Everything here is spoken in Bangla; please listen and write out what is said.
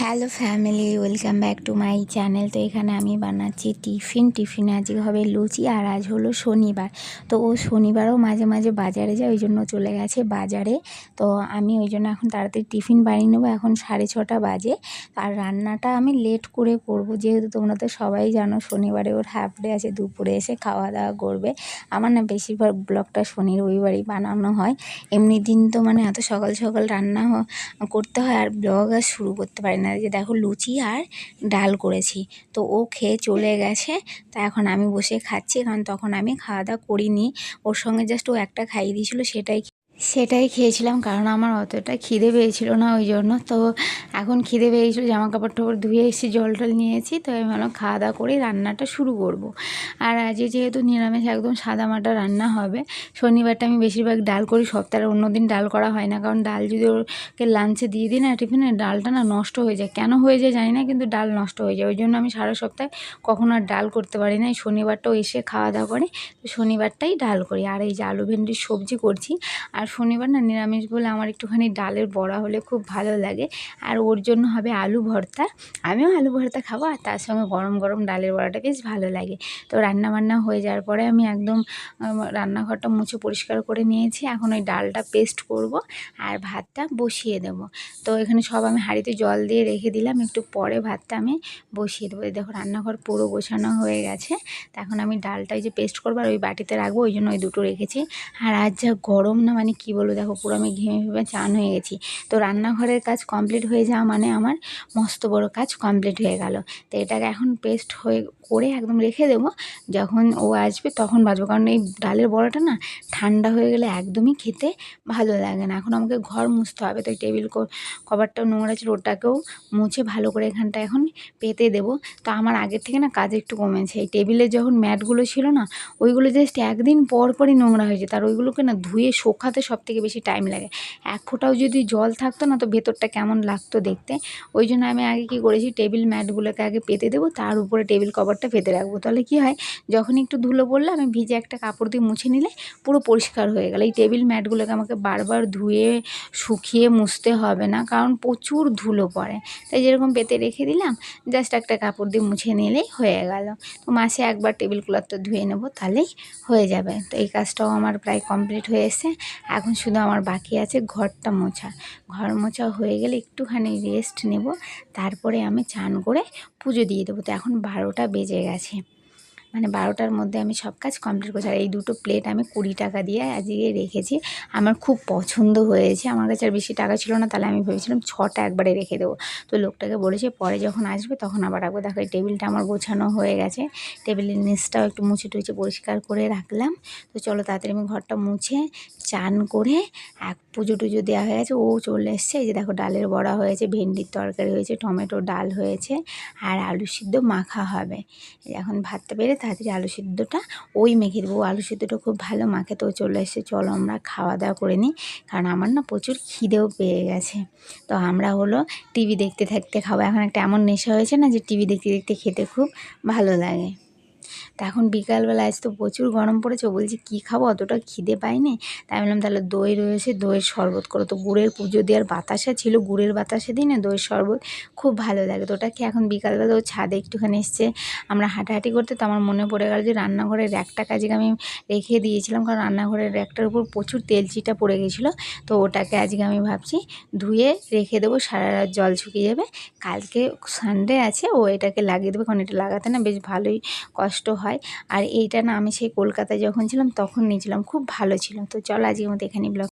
Hello family welcome back to my channel তো এখানে আমি বানাচ্ছি টিফিন। টিফিনে আজকে হবে লুচি আর আজ হলো শনিবার। তো ও শনিবারও মাঝে মাঝে বাজারে যায়, ওই জন্য চলে গেছে বাজারে। তো আমি ওই জন্য এখন তাড়াতাড়ি টিফিন বানিয়ে নেব। এখন সাড়ে ছটা বাজে। আর রান্নাটা আমি লেট করে করব। যেহেতু তোমরা তো সবাই জানো, শনিবারে ওর হাফ ডে আছে, দুপুরে এসে খাওয়া দাওয়া করবে। আমার না বেশিরভাগ ব্লগটা শনি, রবিবারই বানানো হয়। এমনি দিন তো মানে এত সকাল সকাল রান্না করতে হয় আর ব্লগ আর শুরু করতে পারি না। এই যে দেখো লুচি আর ডাল করেছি। তো ও খেয়ে চলে গেছে, তা এখন আমি বসে খাচ্ছি, কারণ তখন আমি খাওয়া দাওয়া করিনি। ওর সঙ্গে জাস্ট ও একটা খাইয়ে দিয়েছিলো, সেটাই সেটাই খেয়েছিলাম কারণ আমার অতটা খিদে পেয়েছিল না ওই জন্য। তো এখন খিদে পেয়েছিল জামা কাপড় টাপড় ধুয়ে এসেছি জল টল নিয়েছি, তো আমি ভাবলাম খাওয়া দাওয়া করে রান্নাটা শুরু করব। আর আজ যেহেতু নিরামিষ একদম সাদা মাটা রান্না হবে, শনিবারটা আমি বেশিরভাগ ডাল করি, সপ্তাহের অন্য দিন ডাল করা হয় না। কারণ ডাল যদি ওকে লাঞ্চে দিয়ে দিই না টিফিনে, ডালটা না নষ্ট হয়ে যায়। কেন হয়ে যায় জানি না, কিন্তু ডাল নষ্ট হয়ে যায়। ওই জন্য আমি সারা সপ্তাহে কখনো আর ডাল করতে পারি না। এই শনিবারটাও এসে খাওয়া দাওয়া করে, তো শনিবারটাই ডাল করি। আর এই যে আলু ভেন্ডির সবজি করছি, আর শনিবার না নিরামিষ বলে আমার একটুখানি ডালের বড়া হলে খুব ভালো লাগে। আর ওর জন্য হবে আলু ভর্তা। আমিও আলু ভর্তা খাব আর তার সঙ্গে গরম গরম ডালের বড়াটা বেশ ভালো লাগে। তো রান্না বান্না হয়ে যাওয়ার পরে আমি একদম রান্নাঘরটা মুছে পরিষ্কার করে নিয়েছি। এখন ওই ডালটা পেস্ট করব আর ভাতটা বসিয়ে দেবো। তো এখানে সব আমি হাঁড়িতে জল দিয়ে রেখে দিলাম। একটু পরে ভাতটা আমি বসিয়ে দেবো। দেখো রান্নাঘর পুরো গোছানো হয়ে গেছে। তা এখন আমি ডালটা ওই যে পেস্ট করব আর ওই বাটিতে রাখব। ওই জন্য ওই দুটো রেখেছি। আর আজ যা গরম না মানে কি বলব, দেখো পুরো আমি ঘেমে ভেবে চান হয়ে গেছি। তো রান্নাঘরের কাজ কমপ্লিট হয়ে যাওয়া মানে আমার মস্ত বড় কাজ কমপ্লিট হয়ে গেল। তো এটাকে এখন পেস্ট হয়ে করে একদম রেখে দেবো। যখন ও আসবে তখন বাজবো কারণ এই ডালের বড়াটা না ঠান্ডা হয়ে গেলে একদমই খেতে ভালো লাগে না। এখন আমাকে ঘর মুছতে হবে। তো টেবিল কভারটাও নোংরা ছিল ওটাকেও মুছে ভালো করে এখানটা এখন পেতে দেবো। তো আমার আগের থেকে না কাজ একটু কমেছে। এই টেবিলে যখন ম্যাটগুলো ছিল না, ওইগুলো জাস্ট একদিন পর পরই নোংরা হয়ে যেত। আর ওইগুলোকে না ধুয়ে, শোকাতে সব থেকে বেশি টাইম লাগে। এক ফোঁটাও যদি জল থাকতো না, তো ভেতরটা কেমন লাগতো দেখতে? ওই জন্য আমি আগে কী করেছি টেবিল ম্যাটগুলোকে আগে পেতে দেবো, তার উপরে টেবিল কভারটা পেতে রাখব। তাহলে কী হয় যখন একটু ধুলো পড়লে, আমি ভিজে একটা কাপড় দিয়ে মুছে নিলে পুরো পরিষ্কার হয়ে গেল। এই টেবিল ম্যাটগুলোকে আমাকে বারবার ধুয়ে, শুকিয়ে মুছতে হবে না, কারণ প্রচুর ধুলো পড়ে। তাই যেরকম পেতে রেখে দিলাম জাস্ট একটা কাপড় দিয়ে মুছে নিলেই হয়ে গেল। তো মাসে একবার টেবিল ক্লথটা ধুয়ে নেব, তাহলেই হয়ে যাবে। তো এই কাজটাও আমার প্রায় কমপ্লিট হয়ে এসছে। এখন শুধু আমার বাকি আছে ঘরটা মোছা। ঘর মোছা হয়ে গেলে একটুখানি রেস্ট নেব। তারপরে আমি চান করে পুজো দিয়ে দেবো। তো এখন বারোটা বেজে গেছে। মানে বারোটার মধ্যে আমি সব কাজ কমপ্লিট করছি। আর এই দুটো প্লেট আমি কুড়ি টাকা দিয়ে আজকে রেখেছি। আমার খুব পছন্দ হয়েছে। আমার কাছে আর বেশি টাকা ছিল না, তাহলে আমি ভেবেছিলাম ছটা একবারে রেখে দেবো। তো লোকটাকে বলেছে, পরে যখন আসবে তখন আবার রাখব। দেখো এই টেবিলটা আমার গোছানো হয়ে গেছে। টেবিলের নিচটাও একটু মুছে টুছে পরিষ্কার করে রাখলাম। তো চলো তাড়াতাড়ি আমি ঘরটা মুছে চান করে এক পুজো টুজো দেওয়া হয়ে গেছে। ও চলে এসছে। এই যে দেখো ডালের বড়া হয়েছে, ভেন্ডির তরকারি হয়েছে টমেটো ডাল হয়েছে, আর আলু সিদ্ধ মাখা হবে। এখন ভাতটা বেড়ে তাড়াতাড়ি আলু সিদ্ধটা, ওই মেখে বউ আলু সিদ্ধটা খুব ভালো মাকে তো চলে এসে চলো আমরা খাওয়া দাওয়া করে নিই, কারণ আমার না প্রচুর খিদেও পেয়ে গেছে। তো আমরা হলো টিভি দেখতে থাকতে খাব। এখন একটা এমন নেশা হয়েছে না যে টিভি দেখতে দেখতে খেতে খুব ভালো লাগে। তা এখন বিকালবেলা আজ তো প্রচুর গরম পড়েছে, বলছে কী খাব? অতটা খিদে পাইনি। তাই বললাম তাহলে দই রয়েছে, দইয়ের শরবত করো। তো গুড়ের পুজো দেওয়ার বাতাসা ছিল, গুড়ের বাতাসা দিই না দইয়ের শরবত খুব ভালো লাগে। তো ওটা ওটাকে এখন বিকালবেলা ও ছাদে একটুখানি এসছে। আমরা হাঁটাহাঁটি করতে, তো আমার মনে পড়ে গেল যে রান্নাঘরের র্যাকটা কাজে আমি রেখে দিয়েছিলাম, কারণ রান্নাঘরের র্যাকটার উপর প্রচুর তেল চিটা পড়ে গেছিল। তো ওটাকে আজকে আমি ভাবছি ধুয়ে রেখে দেবো, সারা রাত জল শুকিয়ে যাবে। কালকে সানডে আছে, ও এটাকে লাগিয়ে দেবে, কারণ এটা লাগাতে না বেশ ভালোই কষ্ট হয়। আর এইটা না আমি সেই কলকাতায় যখন ছিলাম তখন নিয়েছিলাম। খুব ভালো ছিল। তো চলো আজকে আমাদের এখানে ব্লগ